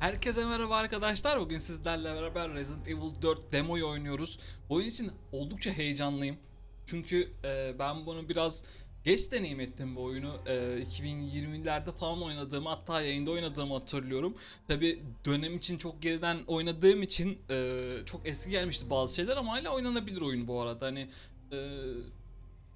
Herkese merhaba arkadaşlar. Bugün sizlerle beraber Resident Evil 4 demoyu oynuyoruz. Oyun için oldukça heyecanlıyım. Çünkü e, ben bunu biraz geç deneyim ettim bu oyunu. E, 2020'lerde falan oynadığımı hatta yayında oynadığımı hatırlıyorum. Tabi dönem için çok geriden oynadığım için e, çok eski gelmişti bazı şeyler ama hala oynanabilir oyun bu arada. Hani e,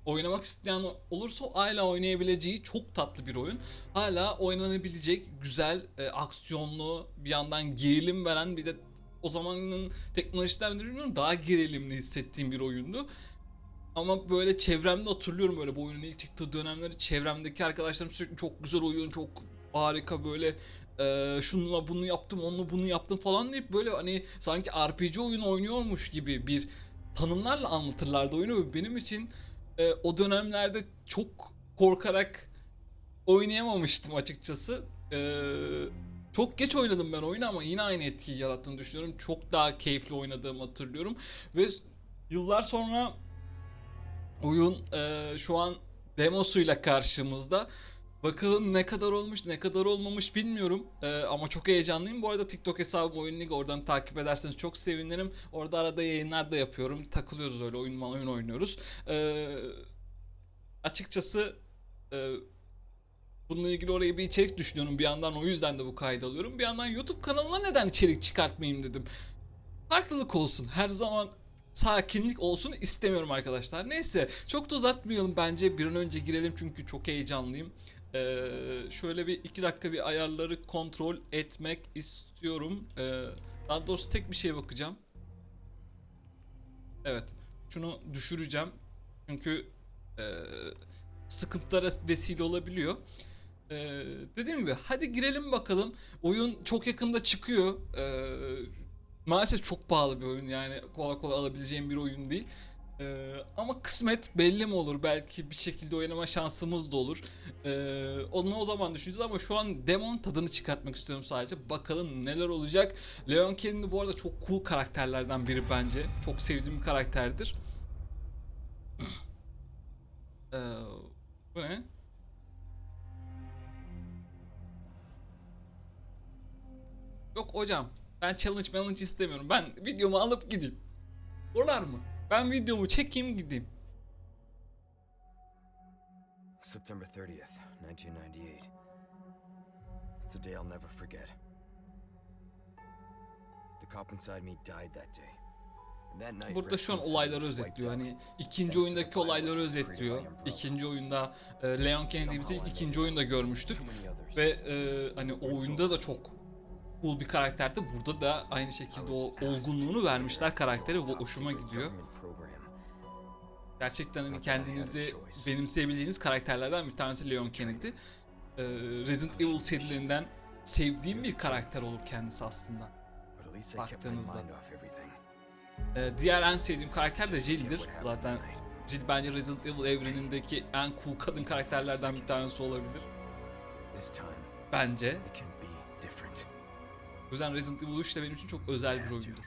oynamak isteyen olursa hala oynayabileceği çok tatlı bir oyun. Hala oynanabilecek güzel, e, aksiyonlu, bir yandan gerilim veren bir de o zamanın teknolojisinden de bilmiyorum daha gerilimli hissettiğim bir oyundu. Ama böyle çevremde hatırlıyorum böyle bu oyunun ilk çıktığı dönemleri çevremdeki arkadaşlarım sürekli çok güzel oyun, çok harika böyle e, şununla bunu yaptım, onunla bunu yaptım falan deyip böyle hani sanki RPG oyun oynuyormuş gibi bir tanımlarla anlatırlardı oyunu ve benim için e, o dönemlerde çok korkarak oynayamamıştım açıkçası. E, çok geç oynadım ben oyunu ama yine aynı etkiyi yarattığını düşünüyorum. Çok daha keyifli oynadığımı hatırlıyorum. Ve yıllar sonra oyun e, şu an demosuyla karşımızda. Bakalım ne kadar olmuş ne kadar olmamış bilmiyorum Ee, ama çok heyecanlıyım. Bu arada TikTok hesabım Oyun Lig oradan takip ederseniz çok sevinirim. Orada arada yayınlar da yapıyorum. Takılıyoruz öyle oyun oyun oynuyoruz. Ee, açıkçası e, bununla ilgili oraya bir içerik düşünüyorum. Bir yandan o yüzden de bu kaydı alıyorum. Bir yandan YouTube kanalına neden içerik çıkartmayayım dedim. Farklılık olsun. Her zaman sakinlik olsun istemiyorum arkadaşlar. Neyse çok da uzatmayalım bence. Bir an önce girelim çünkü çok heyecanlıyım. Ee, şöyle bir iki dakika bir ayarları kontrol etmek istiyorum. Ee, daha doğrusu tek bir şeye bakacağım. Evet. Şunu düşüreceğim. Çünkü e, sıkıntılara vesile olabiliyor. Ee, dediğim gibi hadi girelim bakalım. Oyun çok yakında çıkıyor. Ee, maalesef çok pahalı bir oyun yani kolay kolay alabileceğim bir oyun değil. Ee, ama kısmet belli mi olur? Belki bir şekilde oynama şansımız da olur. Ee, onu o zaman düşüneceğiz ama şu an demon tadını çıkartmak istiyorum sadece. Bakalım neler olacak. Leon Kennedy bu arada çok cool karakterlerden biri bence. Çok sevdiğim bir karakterdir. Ee, bu ne? Yok hocam. Ben challenge challenge istemiyorum. Ben videomu alıp gideyim. Oralar mı? Ben videomu çekeyim gideyim. September 30th, 1998. It's a day I'll never forget. The cop inside me died that day. Burada şu an olayları özetliyor. Hani ikinci oyundaki olayları özetliyor. İkinci oyunda e, Leon ilk ikinci oyunda görmüştük. Ve e, hani o oyunda da çok cool bir karakterdi. Burada da aynı şekilde o olgunluğunu vermişler karaktere. Bu hoşuma gidiyor. Gerçekten hani kendinizi benimseyebileceğiniz karakterlerden bir tanesi Leon Kennedy. Ee, Resident Evil serilerinden sevdiğim bir karakter olur kendisi aslında. baktığınızda. Ee, diğer en sevdiğim karakter de Jill'dir. Zaten Jill bence Resident Evil evrenindeki en cool kadın karakterlerden bir tanesi olabilir. Bence. O yüzden Resident Evil 3 de benim için çok özel bir oyundur.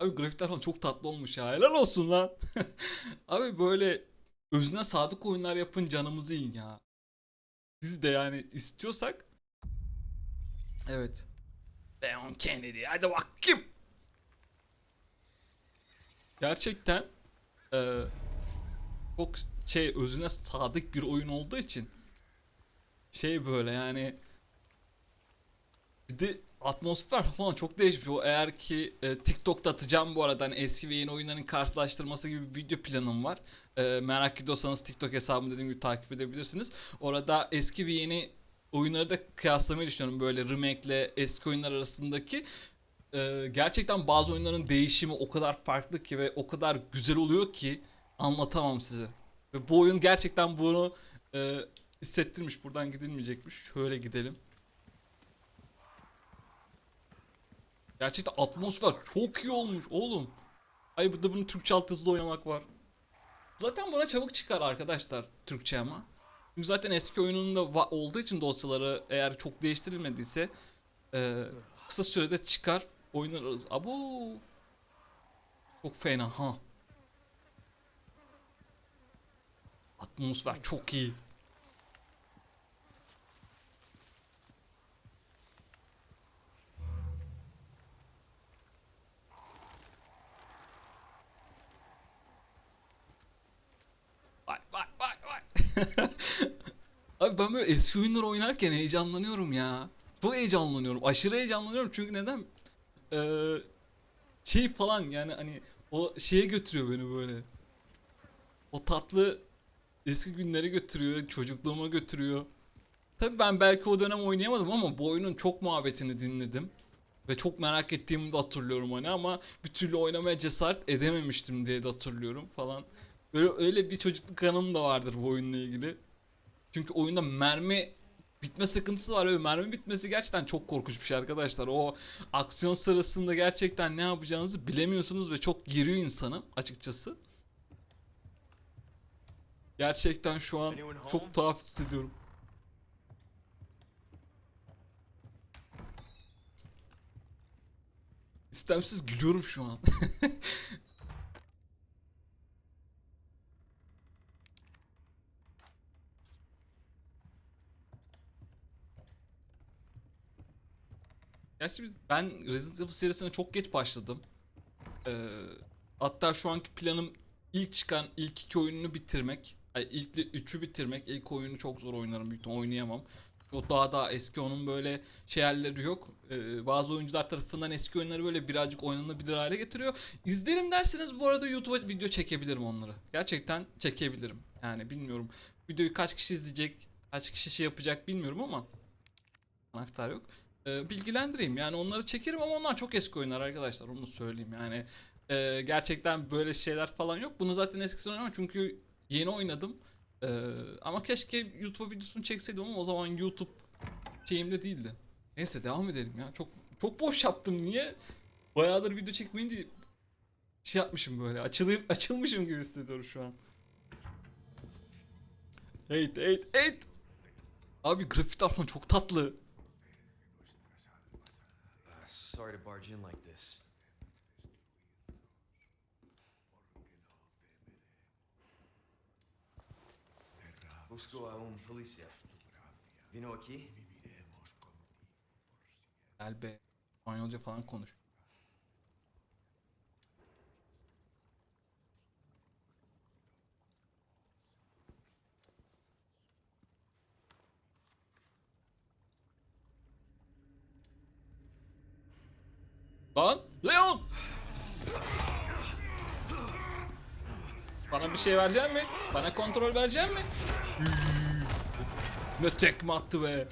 Abi grafikler falan çok tatlı olmuş ya. Helal olsun lan. Abi böyle özüne sadık oyunlar yapın canımızı yiyin ya. Biz de yani istiyorsak. Evet. Leon Kennedy hadi bakayım. Gerçekten eee, çok şey özüne sadık bir oyun olduğu için şey böyle yani bir de atmosfer falan çok değişmiş. O eğer ki e, TikTok'ta atacağım bu arada hani eski ve yeni oyunların karşılaştırması gibi bir video planım var. E, merak ediyorsanız TikTok hesabımı dediğim gibi takip edebilirsiniz. Orada eski ve yeni oyunları da kıyaslamayı düşünüyorum. Böyle remake ile eski oyunlar arasındaki e, gerçekten bazı oyunların değişimi o kadar farklı ki ve o kadar güzel oluyor ki anlatamam size. Ve bu oyun gerçekten bunu e, hissettirmiş. Buradan gidilmeyecekmiş. Şöyle gidelim. Gerçekten atmosfer çok iyi olmuş oğlum. Ay burada bunun Türkçe altyazılı oynamak var. Zaten buna çabuk çıkar arkadaşlar Türkçe ama. Çünkü zaten eski oyununda olduğu için dosyaları eğer çok değiştirilmediyse e, kısa sürede çıkar oynarız. Abo. Çok fena ha. Atmosfer çok iyi. bak bak bak. Abi ben böyle eski oyunları oynarken heyecanlanıyorum ya. Çok heyecanlanıyorum. Aşırı heyecanlanıyorum çünkü neden? Ee, şey falan yani hani o şeye götürüyor beni böyle. O tatlı eski günlere götürüyor, çocukluğuma götürüyor. Tabii ben belki o dönem oynayamadım ama bu oyunun çok muhabbetini dinledim. Ve çok merak ettiğimi de hatırlıyorum hani ama bir türlü oynamaya cesaret edememiştim diye de hatırlıyorum falan. Böyle öyle bir çocukluk anım da vardır bu oyunla ilgili. Çünkü oyunda mermi bitme sıkıntısı var. Öyle mermi bitmesi gerçekten çok korkunç bir şey arkadaşlar. O aksiyon sırasında gerçekten ne yapacağınızı bilemiyorsunuz ve çok geriyor insanı açıkçası. Gerçekten şu an çok tuhaf hissediyorum. İstemsiz gülüyorum şu an. Gerçi ben Resident Evil serisine çok geç başladım. Ee, hatta şu anki planım ilk çıkan ilk iki oyununu bitirmek. Ay ilk üçü bitirmek. İlk oyunu çok zor oynarım büyük oynayamam. O daha daha eski onun böyle şey halleri yok. Ee, bazı oyuncular tarafından eski oyunları böyle birazcık oynanabilir hale getiriyor. İzlerim derseniz bu arada YouTube'a video çekebilirim onları. Gerçekten çekebilirim. Yani bilmiyorum. Videoyu kaç kişi izleyecek, kaç kişi şey yapacak bilmiyorum ama anahtar yok. Ee, bilgilendireyim. Yani onları çekerim ama onlar çok eski oyunlar arkadaşlar. Onu söyleyeyim. Yani e, gerçekten böyle şeyler falan yok. Bunu zaten eskiden oynamam çünkü yeni oynadım. Ee, ama keşke YouTube videosunu çekseydim ama o zaman YouTube şeyimde değildi. Neyse devam edelim ya. Çok çok boş yaptım. Niye? Bayağıdır video çekmeyince şey yapmışım böyle. Açılayım, açılmışım gibi hissediyorum şu an. Hey hey hey. Abi grafikler falan çok tatlı. Sorry to barge in like this. Busco a un policía. Vino aquí? Gel be. İspanyolca falan konuş. Lan Leon! Bana bir şey verecek mi? Bana kontrol verecek mi? ne tekme attı be.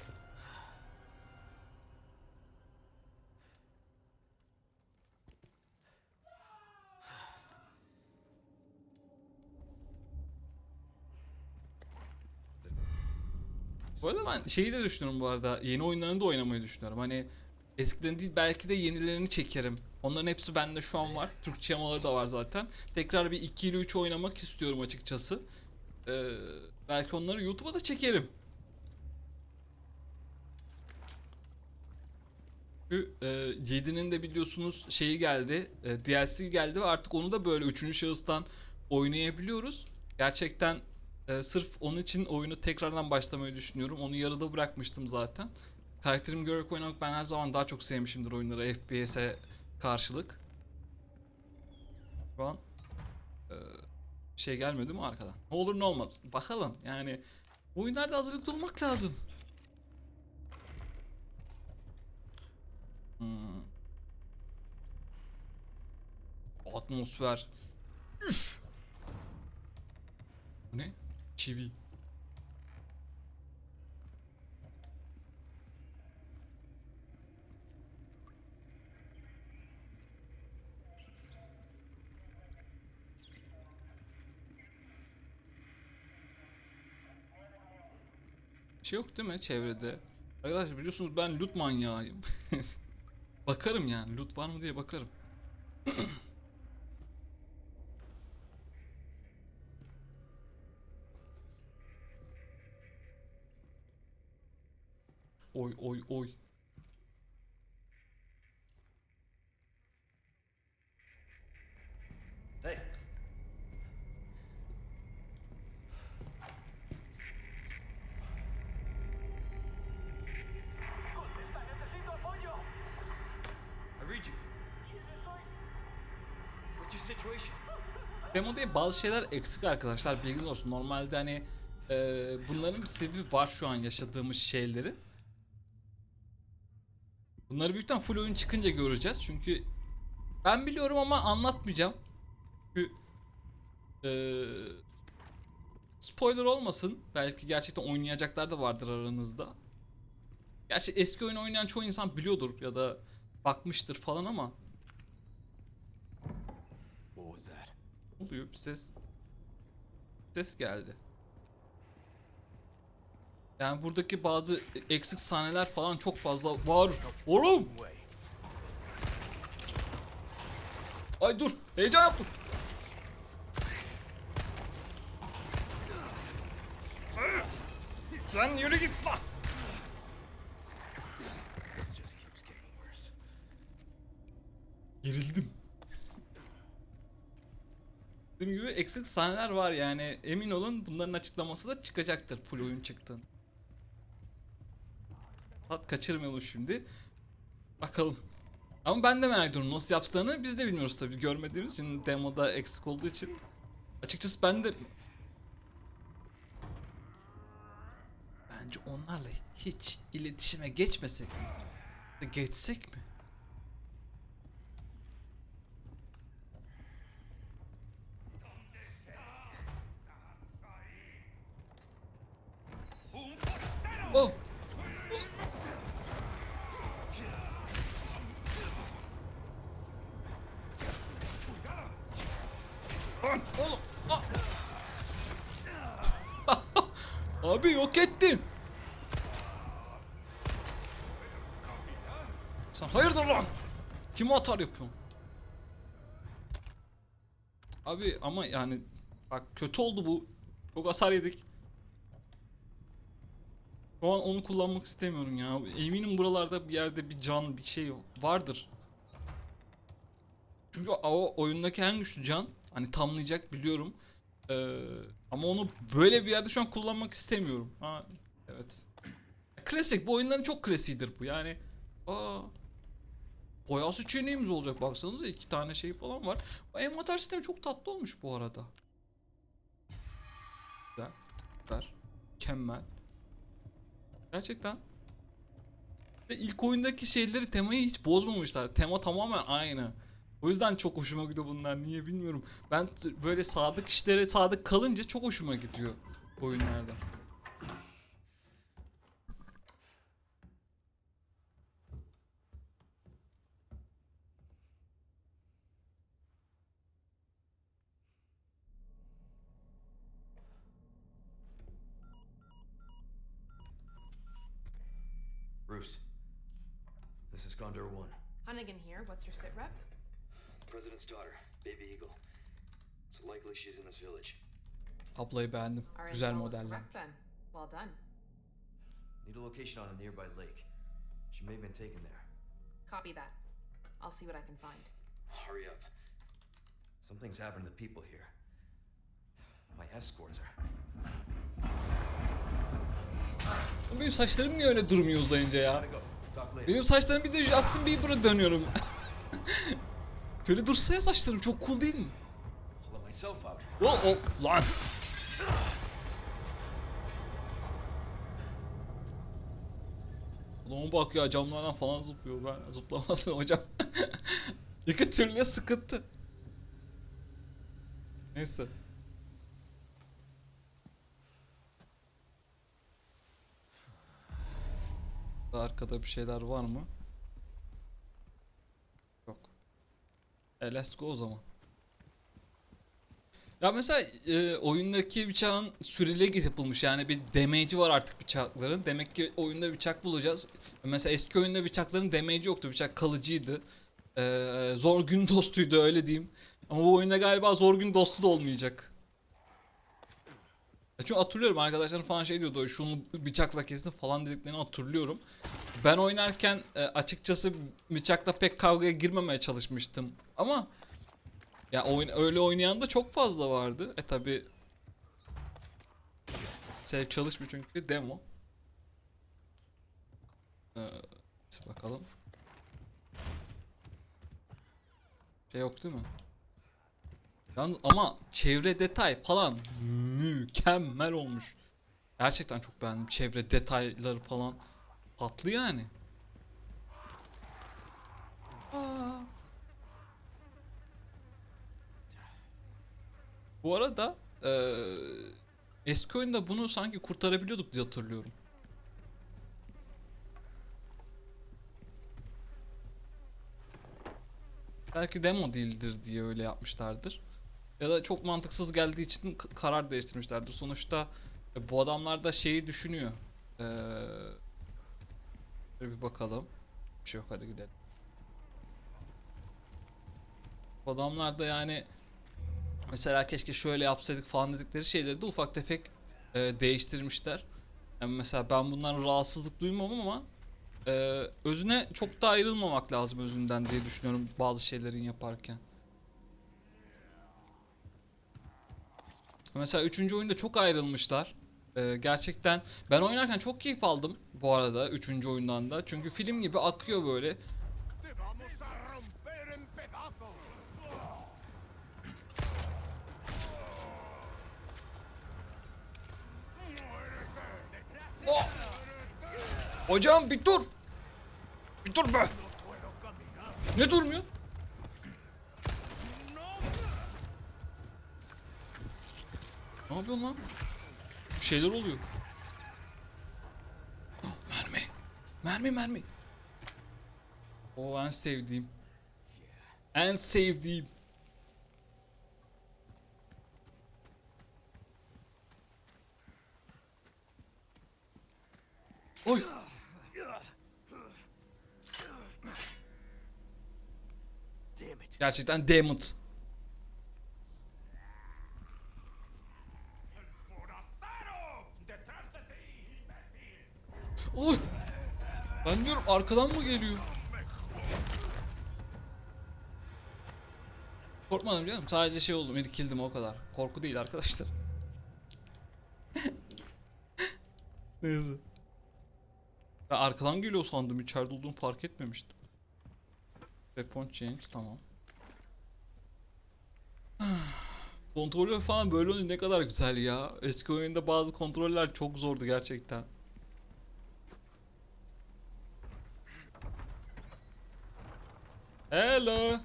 Bu arada ben şeyi de düşünüyorum bu arada. Yeni oyunlarını da oynamayı düşünüyorum. Hani eskiden değil belki de yenilerini çekerim. Onların hepsi bende şu an var. Türkçe yamaları da var zaten. Tekrar bir 2 ile 3 oynamak istiyorum açıkçası. Ee, belki onları YouTube'a da çekerim. Çünkü e, 7'nin de biliyorsunuz şeyi geldi. E, DLC geldi ve artık onu da böyle 3. şahıstan oynayabiliyoruz. Gerçekten e, sırf onun için oyunu tekrardan başlamayı düşünüyorum. Onu yarıda bırakmıştım zaten. Karakterimi görerek oynamak ben her zaman daha çok sevmişimdir oyunları FPS'e karşılık. Şu an e, şey gelmedi mi arkadan? Ne olur ne olmaz. Bakalım yani oyunlarda hazırlıklı olmak lazım. Hmm. Atmosfer. Üf. Bu ne? Çivi. Bir şey yok değil mi çevrede? Arkadaşlar biliyorsunuz ben loot manyağıyım. bakarım yani loot var mı diye bakarım. Oy oy oy. I read you. What's your situation? Demo diye bazı şeyler eksik arkadaşlar bilginiz olsun. Normalde hani e, bunların bir sebebi var şu an yaşadığımız şeyleri. Bunları büyükten full oyun çıkınca göreceğiz. Çünkü ben biliyorum ama anlatmayacağım. Çünkü e, spoiler olmasın. Belki gerçekten oynayacaklar da vardır aranızda. Gerçi eski oyun oynayan çoğu insan biliyordur ya da bakmıştır falan ama What was that? ne oluyor bir ses ses geldi. Yani buradaki bazı eksik sahneler falan çok fazla var. Oğlum! Ay dur! Heyecan yaptım. Sen yürü git lan! Gerildim. Dediğim gibi eksik sahneler var yani emin olun bunların açıklaması da çıkacaktır full oyun çıktığın. Tat kaçırmayalım şimdi. Bakalım. Ama ben de merak ediyorum nasıl yaptıklarını biz de bilmiyoruz tabii görmediğimiz için demoda eksik olduğu için. Açıkçası ben de Bence onlarla hiç iletişime geçmesek mi? Geçsek mi? Abi yok ettin. Sen hayırdır lan? Kime atar yapıyorsun? Abi ama yani bak kötü oldu bu. Çok hasar yedik. Şu an onu kullanmak istemiyorum ya. Eminim buralarda bir yerde bir can, bir şey vardır. Çünkü o oyundaki en güçlü can. Hani tamlayacak biliyorum. Ee, ama onu böyle bir yerde şu an kullanmak istemiyorum. Ha, evet. Klasik. Bu oyunların çok klasiğidir bu. Yani aa, boya seçeneğimiz olacak. Baksanıza iki tane şey falan var. Bu envanter sistemi çok tatlı olmuş bu arada. Güzel. Süper. Mükemmel. Gerçekten. Ve ilk oyundaki şeyleri temayı hiç bozmamışlar. Tema tamamen aynı. O yüzden çok hoşuma gidiyor bunlar. Niye bilmiyorum. Ben böyle sadık işlere sadık kalınca çok hoşuma gidiyor oyunlarda. Bruce. This is Gondor 1. Hunnigan here. What's your sit rep? President's daughter, Baby Eagle. It's likely she's in this village. Ablayı beğendim. Güzel modeller. Well done. Need a location on a nearby lake. She may have been taken there. Copy that. I'll see what I can find. Hurry up. Something's happened to the people here. My escorts are. Benim saçlarım niye öyle durmuyor uzayınca ya? Benim saçlarım bir de Justin Bieber'a dönüyorum. Böyle dursa ya çok cool değil mi? O, o lan. Adama bak ya camlardan falan zıplıyor ben zıplamasın hocam. İki türlü sıkıntı. Neyse. Arkada bir şeyler var mı? E let's go o zaman. Ya mesela e, oyundaki bıçağın süreli yapılmış yani bir damage'i var artık bıçakların. Demek ki oyunda bıçak bulacağız. Mesela eski oyunda bıçakların damage'i yoktu. Bıçak kalıcıydı. E, zor gün dostuydu öyle diyeyim. Ama bu oyunda galiba zor gün dostu da olmayacak. Çünkü hatırlıyorum arkadaşlarım falan şey diyordu şunu bıçakla kesin falan dediklerini hatırlıyorum. Ben oynarken e, açıkçası bıçakla pek kavgaya girmemeye çalışmıştım. Ama ya oyun öyle oynayan da çok fazla vardı. E tabi Sev çalışmıyor çünkü demo. Ee, bakalım. Şey yok değil mi? Yalnız ama çevre detay falan mükemmel olmuş. Gerçekten çok beğendim. Çevre detayları falan tatlı yani. Aa. Bu arada eee eski oyunda bunu sanki kurtarabiliyorduk diye hatırlıyorum. Belki demo değildir diye öyle yapmışlardır. Ya da çok mantıksız geldiği için karar değiştirmişlerdir. Sonuçta e, bu adamlar da şeyi düşünüyor. Ee, bir bakalım. Bir şey yok hadi gidelim. Bu adamlar da yani mesela keşke şöyle yapsaydık falan dedikleri şeyleri de ufak tefek e, değiştirmişler. Yani mesela ben bundan rahatsızlık duymam ama e, özüne çok da ayrılmamak lazım özünden diye düşünüyorum bazı şeylerin yaparken. Mesela üçüncü oyunda çok ayrılmışlar. Ee, gerçekten ben oynarken çok keyif aldım bu arada üçüncü oyundan da. Çünkü film gibi akıyor böyle. ¡Te vamos a romper en pedazos! Hocam bir dur. Bir dur be. Ne durmuyor? Ne yapıyorsun lan? Bir şeyler oluyor. Ah, mermi. Mermi mermi. O en sevdiğim. En sevdiğim. Oy. Gerçekten damn it. ¡Forastero! ¡Detrás de ti, imbécil! Oy. Ben diyorum arkadan mı geliyor? Korkmadım canım. Sadece şey oldum. irkildim o kadar. Korku değil arkadaşlar. Neyse. Ben arkadan geliyor sandım. İçeride olduğumu fark etmemiştim. Weapon change tamam. Kontroller falan böyle olunca ne kadar güzel ya. Eski oyunda bazı kontroller çok zordu gerçekten. Hello.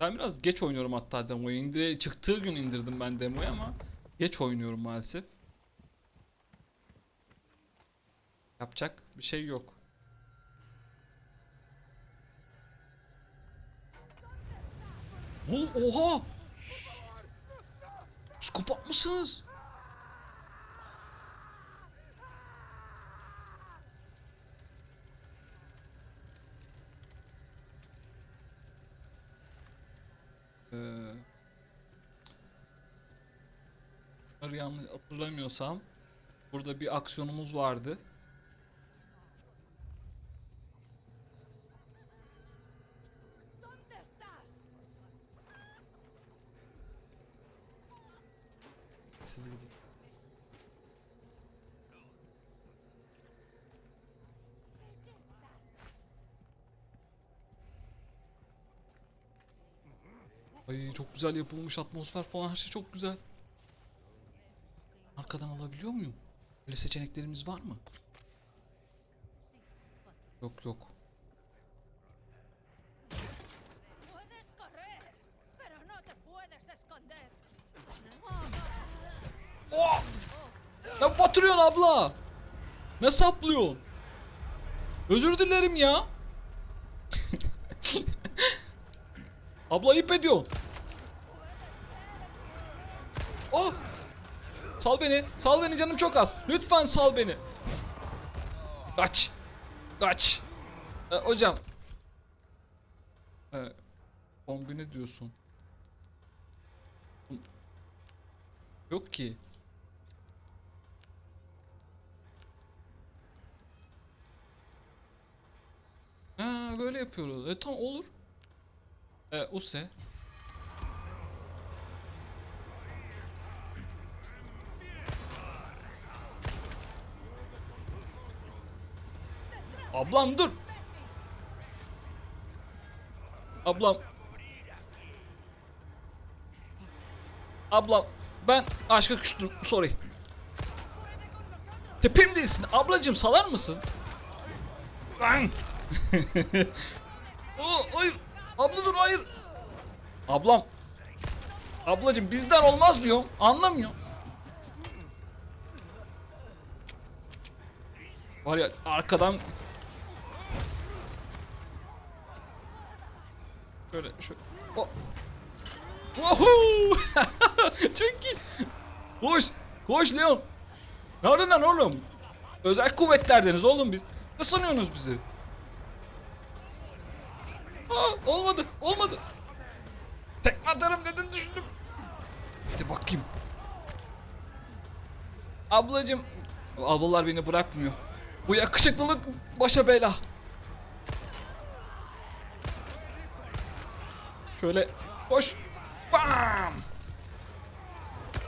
Ben biraz geç oynuyorum hatta demoyu. İndire çıktığı gün indirdim ben demoyu ama geç oynuyorum maalesef. Yapacak bir şey yok. Oğlum oha! Psikopat mısınız? Bunları yanlış hatırlamıyorsam burada bir aksiyonumuz vardı. Siz gidin. Ay çok güzel yapılmış atmosfer falan her şey çok güzel. Arkadan alabiliyor muyum? Öyle seçeneklerimiz var mı? Yok yok. Esconder. Ne batırıyorsun abla? Ne saplıyorsun? Özür dilerim ya. abla ayıp ediyorsun. Sal beni. Sal beni canım çok az. Lütfen sal beni. Kaç. Kaç. Ee, hocam. Ee, kombine diyorsun. Yok ki. Ha böyle yapıyoruz. E tamam olur. E Use. Ablam dur. Ablam. Abla ben aşka küstüm. Sorry. Tepem değilsin. Ablacım salar mısın? Lan. Aa, hayır. Abla dur hayır. Ablam. Ablacım bizden olmaz diyorum. Anlamıyor. Var ya arkadan Şöyle şu. O. Woohoo! Çok. Koş. Koş Leon. Nereden lan oğlum? Özel kuvvetlerdeniz oğlum biz. Ne sanıyorsunuz bizi? Aa, olmadı. Olmadı. Tekme atarım dedin düşündüm. Hadi bakayım. Ablacım. Ablalar beni bırakmıyor. Bu yakışıklılık başa bela. Şöyle koş. Bam!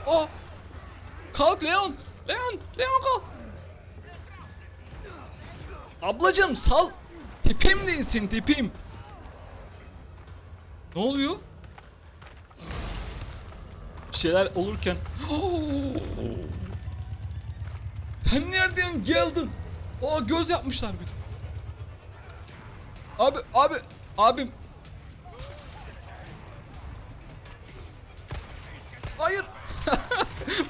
Oh! Kalk Leon! Leon! Leon kalk! Ablacım sal! Tipim değilsin tipim! Ne oluyor? Bir şeyler olurken... Sen nereden geldin? Aa göz yapmışlar bir de. Abi abi abim Hayır.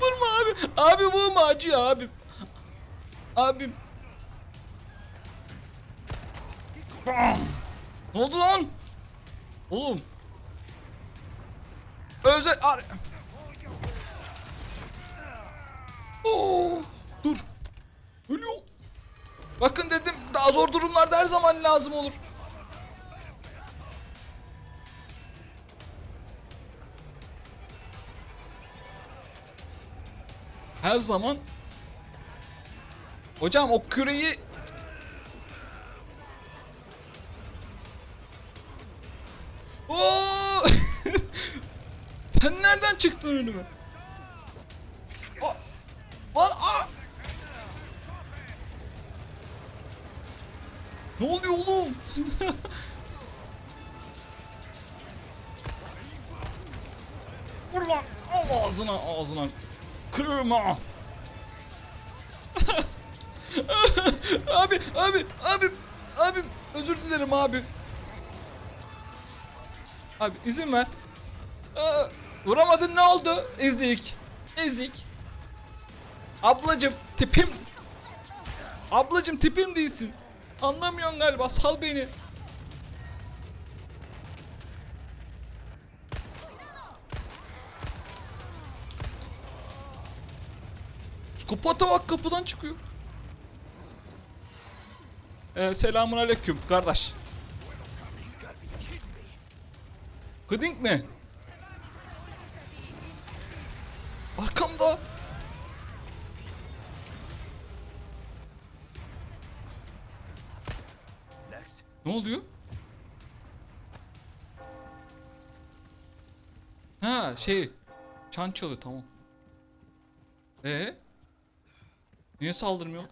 vurma abi. Vurma acıyor abim. Abim. Ne oldu lan? Oğlum. Özel ar Oo, dur. Ölüyor. Bakın dedim daha zor durumlarda her zaman lazım olur. Her zaman Hocam o küreyi Oo! Sen nereden çıktın önüme? Aa! Lan aa! Ne oluyor oğlum? Vur lan! Al ağzına ağzına. Kırma. abi abi abi abi özür dilerim abi. Abi izin ver. Aa, vuramadın ne oldu? Ezik. Ezik. Ablacım tipim. Ablacım tipim değilsin. Anlamıyorsun galiba sal beni. Psikopata bak kapıdan çıkıyor. Ee, selamun aleyküm kardeş. Kıdink mi? Arkamda. Ne oluyor? Ha şey. Çan çalıyor tamam. Ee? Niye saldırmıyor?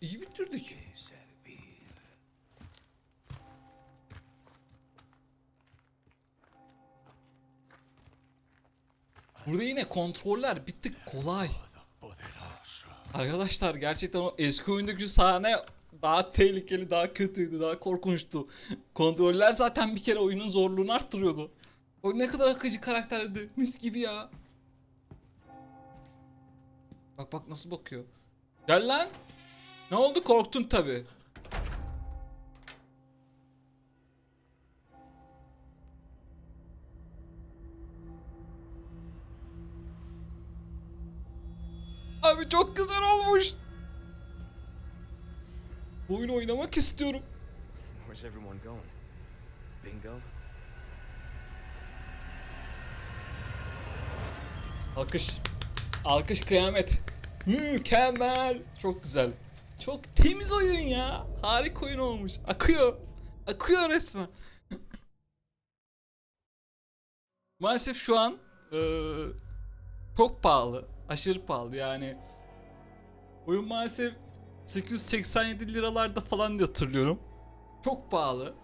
İyi bitirdik. Burada yine kontroller bir tık kolay. Arkadaşlar gerçekten o eski oyundaki sahne daha tehlikeli, daha kötüydü, daha korkunçtu. Kontroller zaten bir kere oyunun zorluğunu arttırıyordu. O ne kadar akıcı karakterdi. Mis gibi ya. Bak bak nasıl bakıyor. Gel lan. Ne oldu korktun tabi. Abi çok güzel olmuş. Bu oyunu oynamak istiyorum. Where's everyone going? Bingo? Alkış. Alkış kıyamet. Mükemmel. Çok güzel. Çok temiz oyun ya. Harika oyun olmuş. Akıyor. Akıyor resmen. Maalesef şu an eee, çok pahalı. Aşırı pahalı yani. Oyun maalesef 887 liralarda falan diye hatırlıyorum. Çok pahalı.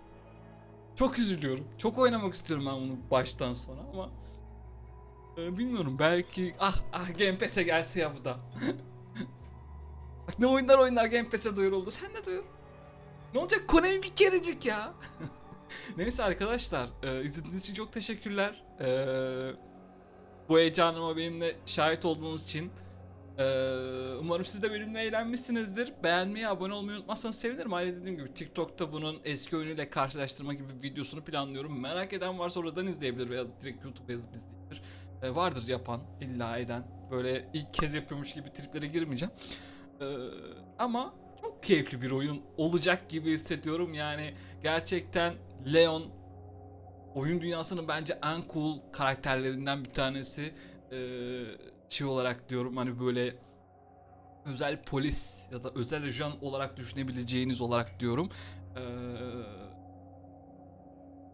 Çok üzülüyorum. Çok oynamak istiyorum ben bunu baştan sona ama e, bilmiyorum belki ah ah Game Pass'e gelse ya bu da. Bak ne oyunlar oyunlar Game Pass'e duyuruldu. Sen de duyur. Ne olacak Konami bir kerecik ya. Neyse arkadaşlar e, izlediğiniz için çok teşekkürler. E, bu heyecanıma benimle şahit olduğunuz için umarım siz de benimle eğlenmişsinizdir. Beğenmeyi, abone olmayı unutmazsanız sevinirim. Ayrıca dediğim gibi TikTok'ta bunun eski oyunuyla karşılaştırma gibi videosunu planlıyorum. Merak eden varsa oradan izleyebilir veya direkt YouTube'a yazıp izleyebilir. Ee, vardır yapan, illa eden. Böyle ilk kez yapıyormuş gibi triplere girmeyeceğim. Ee, ama çok keyifli bir oyun olacak gibi hissediyorum. Yani gerçekten Leon oyun dünyasının bence en cool karakterlerinden bir tanesi. Ee, şey olarak diyorum hani böyle özel polis ya da özel ajan olarak düşünebileceğiniz olarak diyorum. Ee,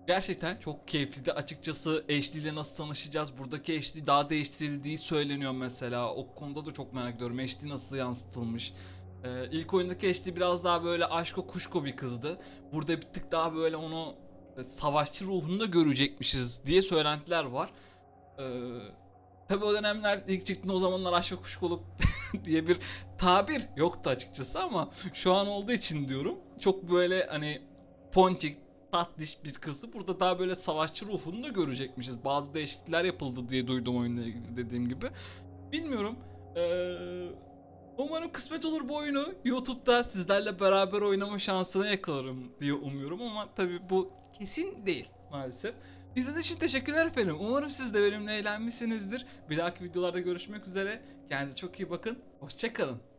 gerçekten çok keyifliydi. Açıkçası HD ile nasıl tanışacağız? Buradaki HD daha değiştirildiği söyleniyor mesela. O konuda da çok merak ediyorum. HD nasıl yansıtılmış? Ee, ilk oyundaki HD biraz daha böyle aşko kuşko bir kızdı. Burada bir tık daha böyle onu e, savaşçı ruhunda görecekmişiz diye söylentiler var. Ee, Tabi o dönemler ilk çıktığında o zamanlar aşk ve kuşkoluk diye bir tabir yoktu açıkçası ama şu an olduğu için diyorum. Çok böyle hani ponçik, tatlış bir kızdı. Burada daha böyle savaşçı ruhunu da görecekmişiz. Bazı değişiklikler yapıldı diye duydum oyunla ilgili dediğim gibi. Bilmiyorum. Ee, umarım kısmet olur bu oyunu. YouTube'da sizlerle beraber oynama şansına yakalarım diye umuyorum ama tabi bu kesin değil maalesef. İzlediğiniz için teşekkürler efendim. Umarım siz de benimle eğlenmişsinizdir. Bir dahaki videolarda görüşmek üzere. Kendinize çok iyi bakın. Hoşçakalın.